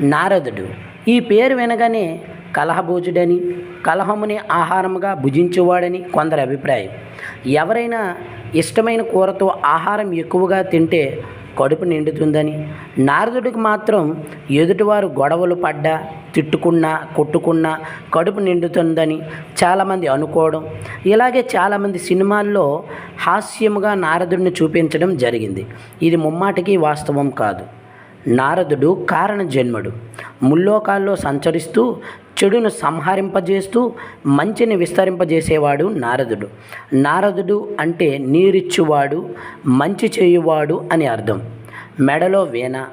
నారదుడు. ఈ పేరు వినగానే కలహభోజుడని కలహముని ఆహారముగా భుజించేవాడని కొందరి అభిప్రాయం. ఎవరైనా ఇష్టమైన కూరతో ఆహారం ఎక్కువగా తింటే కడుపు నిండుతుందని నారదుడికి మాత్రం ఎదుటివారు గొడవలు పడ్డా తిట్టుకున్నా కొట్టుకున్నా కడుపు నిండుతుందని చాలామంది అనుకోవడం ఇలాగే చాలామంది సినిమాల్లో హాస్యముగా నారదుడిని చూపించడం జరిగింది. ఇది ముమ్మాటికి వాస్తవం కాదు. నారదుడు కారణ జన్ముడు. ముల్లోకాల్లో సంచరిస్తూ చెడును సంహరింపజేస్తూ మంచిని విస్తరింపజేసేవాడు నారదుడు. నారదుడు అంటే నీరిచ్చువాడు మంచి చేయువాడు అని అర్థం. మెడలో వీణ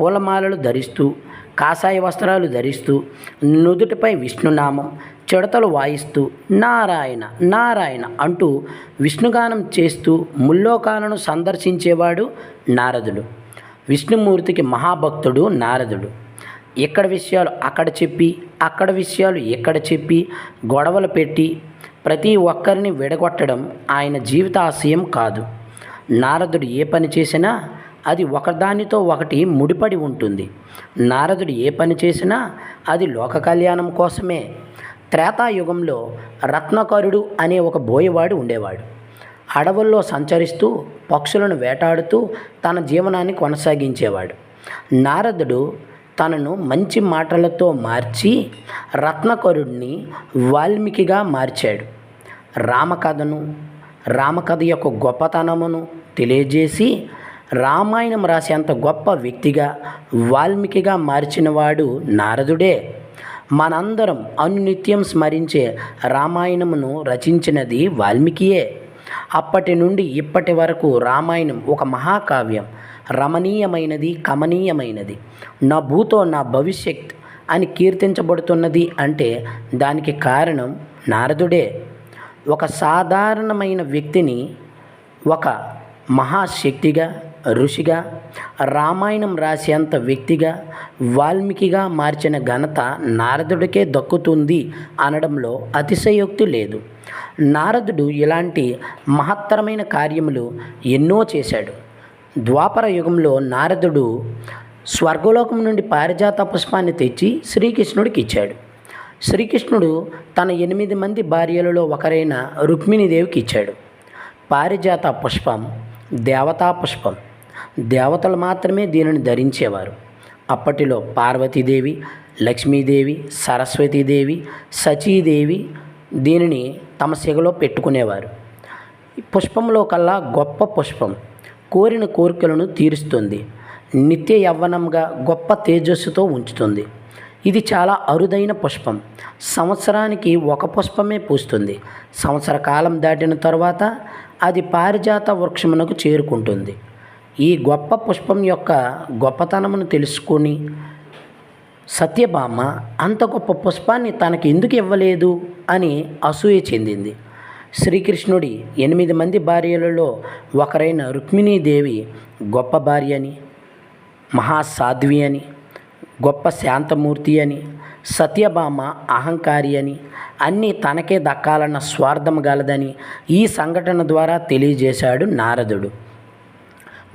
పూలమాలలు ధరిస్తూ కాషాయ వస్త్రాలు ధరిస్తూ నుదుటిపై విష్ణునామం చెడతలు వాయిస్తూ నారాయణ నారాయణ అంటూ విష్ణుగానం చేస్తూ ముల్లోకాలను సందర్శించేవాడు నారదుడు. విష్ణుమూర్తికి మహాభక్తుడు నారదుడు. ఇక్కడ విషయాలు అక్కడ చెప్పి అక్కడ విషయాలు ఇక్కడ చెప్పి గొడవలు పెట్టి ప్రతి ఒక్కరిని విడగొట్టడం ఆయన జీవితాశయం కాదు. నారదుడు ఏ పని చేసినా అది ఒకదానితో ఒకటి ముడిపడి ఉంటుంది. నారదుడు ఏ పని చేసినా అది లోక కళ్యాణం కోసమే. త్రేతాయుగంలో రత్నకరుడు అనే ఒక బోయవాడు ఉండేవాడు. అడవుల్లో సంచరిస్తూ పక్షులను వేటాడుతూ తన జీవనాన్ని కొనసాగించేవాడు. నారదుడు తనను మంచి మాటలతో మార్చి రత్నకరుడిని వాల్మీకిగా మార్చాడు. రామకథను రామకథ యొక్క గొప్పతనమును తెలియజేసి రామాయణం రాసేంత గొప్ప వ్యక్తిగా వాల్మీకిగా మార్చినవాడు నారదుడే. మనందరం అనునిత్యం స్మరించే రామాయణమును రచించినది వాల్మీకియే. అప్పటి నుండి ఇప్పటి వరకు రామాయణం ఒక మహాకావ్యం. రమణీయమైనది కమనీయమైనది. నా భూతో నా భవిష్యత్ అని కీర్తించబడుతున్నది అంటే దానికి కారణం నారదుడే. ఒక సాధారణమైన వ్యక్తిని ఒక మహాశక్తిగా ఋషిగా రామాయణం రాసేంత వ్యక్తిగా వాల్మీకిగా మార్చిన ఘనత నారదుడికే దక్కుతుంది అనడంలో అతిశయోక్తి లేదు. నారదుడు ఇలాంటి మహత్తరమైన కార్యములు ఎన్నో చేశాడు. ద్వాపర యుగంలో నారదుడు స్వర్గలోకం నుండి పారిజాత పుష్పాన్ని తెచ్చి శ్రీకృష్ణుడికి ఇచ్చాడు. శ్రీకృష్ణుడు తన ఎనిమిది మంది భార్యలలో ఒకరైన రుక్మిణీదేవికి ఇచ్చాడు. పారిజాత పుష్పం దేవతా పుష్పం దేవతలు మాత్రమే దీనిని ధరించేవారు. అప్పటిలో పార్వతీదేవి లక్ష్మీదేవి సరస్వతీదేవి సచీదేవి దీనిని తమ సిగలో పెట్టుకునేవారు. పుష్పంలో కల్లా గొప్ప పుష్పం కోరిన కోరికలను తీరుస్తుంది. నిత్య యవ్వనంగా గొప్ప తేజస్సుతో ఉంచుతుంది. ఇది చాలా అరుదైన పుష్పం. సంవత్సరానికి ఒక పుష్పమే పూస్తుంది. సంవత్సర కాలం దాటిన తర్వాత అది పారిజాత వృక్షమునకు చేరుకుంటుంది. ఈ గొప్ప పుష్పం యొక్క గొప్పతనమును తెలుసుకొని సత్యభామ అంత గొప్ప పుష్పాన్ని తనకి ఎందుకు ఇవ్వలేదు అని అసూయ చెందింది. శ్రీకృష్ణుడి ఎనిమిది మంది భార్యలలో ఒకరైన రుక్మిణీదేవి గొప్ప భార్య అని మహాసాధ్వి అని గొప్ప శాంతమూర్తి అని సత్యభామ అహంకారి అని అన్నీ తనకే దక్కాలన్న స్వార్థం గలదని ఈ సంఘటన ద్వారా తెలియజేశాడు నారదుడు.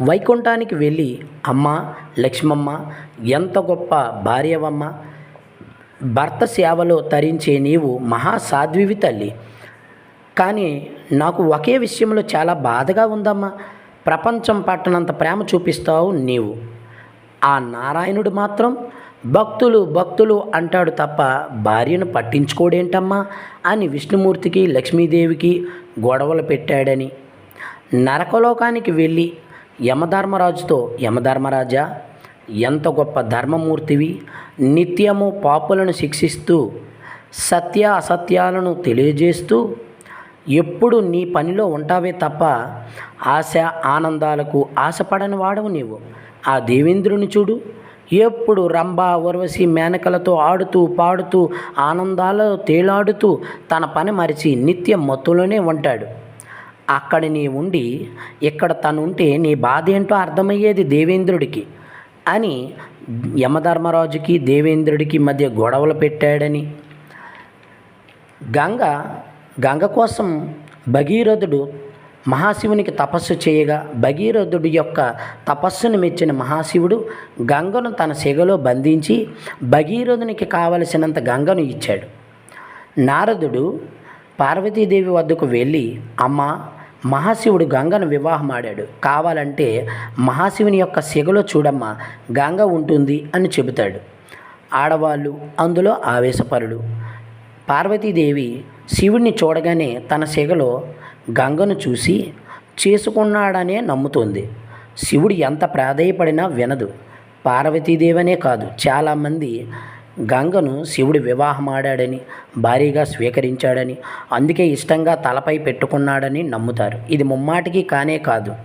వైకుంఠానికి వెళ్ళి అమ్మ లక్ష్మమ్మ ఎంత గొప్ప భార్యవమ్మ భర్త సేవలో తరించే నీవు మహాసాధ్వివి తల్లి. కానీ నాకు ఒకే విషయంలో చాలా బాధగా ఉందమ్మా. ప్రపంచం పట్టనంత ప్రేమ చూపిస్తావు నీవు. ఆ నారాయణుడు మాత్రం భక్తులు భక్తులు అంటాడు తప్ప భార్యను పట్టించుకోడేంటమ్మా అని విష్ణుమూర్తికి లక్ష్మీదేవికి గొడవలు పెట్టాడని. నరకలోకానికి వెళ్ళి యమధర్మరాజుతో యమధర్మరాజా ఎంత గొప్ప ధర్మమూర్తివి. నిత్యము పాపులను శిక్షిస్తూ సత్య అసత్యాలను తెలియజేస్తూ ఎప్పుడు నీ పనిలో ఉంటావే తప్ప ఆశ ఆనందాలకు ఆశపడని వాడవు నీవు. ఆ దేవేంద్రుని చూడు. ఎప్పుడు రంభ ఉర్వశి మేనకలతో ఆడుతూ పాడుతూ ఆనందాలలో తేలాడుతూ తన పని మరిచి నిత్యం మత్తులోనే ఉంటాడు. అక్కడ నీ ఉండి ఇక్కడ తను ఉంటే నీ బాధ ఏంటో అర్థమయ్యేది దేవేంద్రుడికి అని యమధర్మరాజుకి దేవేంద్రుడికి మధ్య గొడవలు పెట్టాడని. గంగ గంగ కోసం భగీరథుడు మహాశివునికి తపస్సు చేయగా భగీరథుడి యొక్క తపస్సును మెచ్చిన మహాశివుడు గంగను తన సెగలో బంధించి భగీరథునికి కావలసినంత గంగను ఇచ్చాడు. నారదుడు పార్వతీదేవి వద్దకు వెళ్ళి అమ్మ మహాశివుడు గంగను వివాహం ఆడాడు కావాలంటే మహాశివుని యొక్క సెగలో చూడమ్మా గంగ ఉంటుంది అని చెబుతాడు. ఆడవాళ్ళు అందులో ఆవేశపరులు. పార్వతీదేవి శివుడిని చూడగానే తన సెగలో గంగను చూసి చేసుకున్నాడనే నమ్ముతోంది. శివుడు ఎంత ప్రాధేయపడినా వినదు. పార్వతీదేవనే కాదు చాలామంది గంగను శివుడు వివాహమాడాడని భారీగా స్వీకరించాడని అందుకే ఇష్టంగా తలపై పెట్టుకున్నాడని నమ్ముతారు. ఇది ముమ్మాటికి కానే కాదు.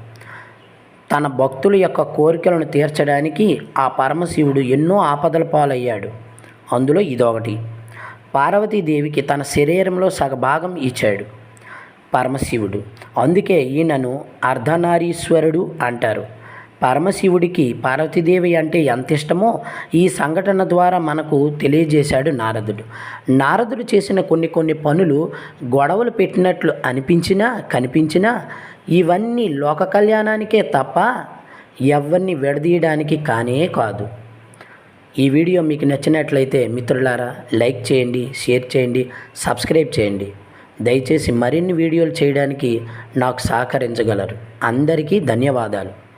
తన భక్తుల యొక్క కోరికలను తీర్చడానికి ఆ పరమశివుడు ఎన్నో ఆపదల పాలయ్యాడు. అందులో ఇదొకటి. పార్వతీదేవికి తన శరీరంలో సగభాగం ఇచ్చాడు పరమశివుడు. అందుకే ఈయనను అర్ధనారీశ్వరుడు అంటారు. పరమశివుడికి పార్వతీదేవి అంటే ఎంత ఇష్టమో ఈ సంఘటన ద్వారా మనకు తెలియజేశాడు నారదుడు. నారదుడు చేసిన కొన్ని కొన్ని పనులు గొడవలు పెట్టినట్లు అనిపించినా కనిపించినా ఇవన్నీ లోక కళ్యాణానికే తప్ప ఎవరిని విడదీయడానికి కానే కాదు. ఈ వీడియో మీకు నచ్చినట్లయితే మిత్రులారా లైక్ చేయండి షేర్ చేయండి సబ్స్క్రైబ్ చేయండి. దయచేసి మరిన్ని వీడియోలు చేయడానికి నాకు సహకరించగలరు. అందరికీ ధన్యవాదాలు.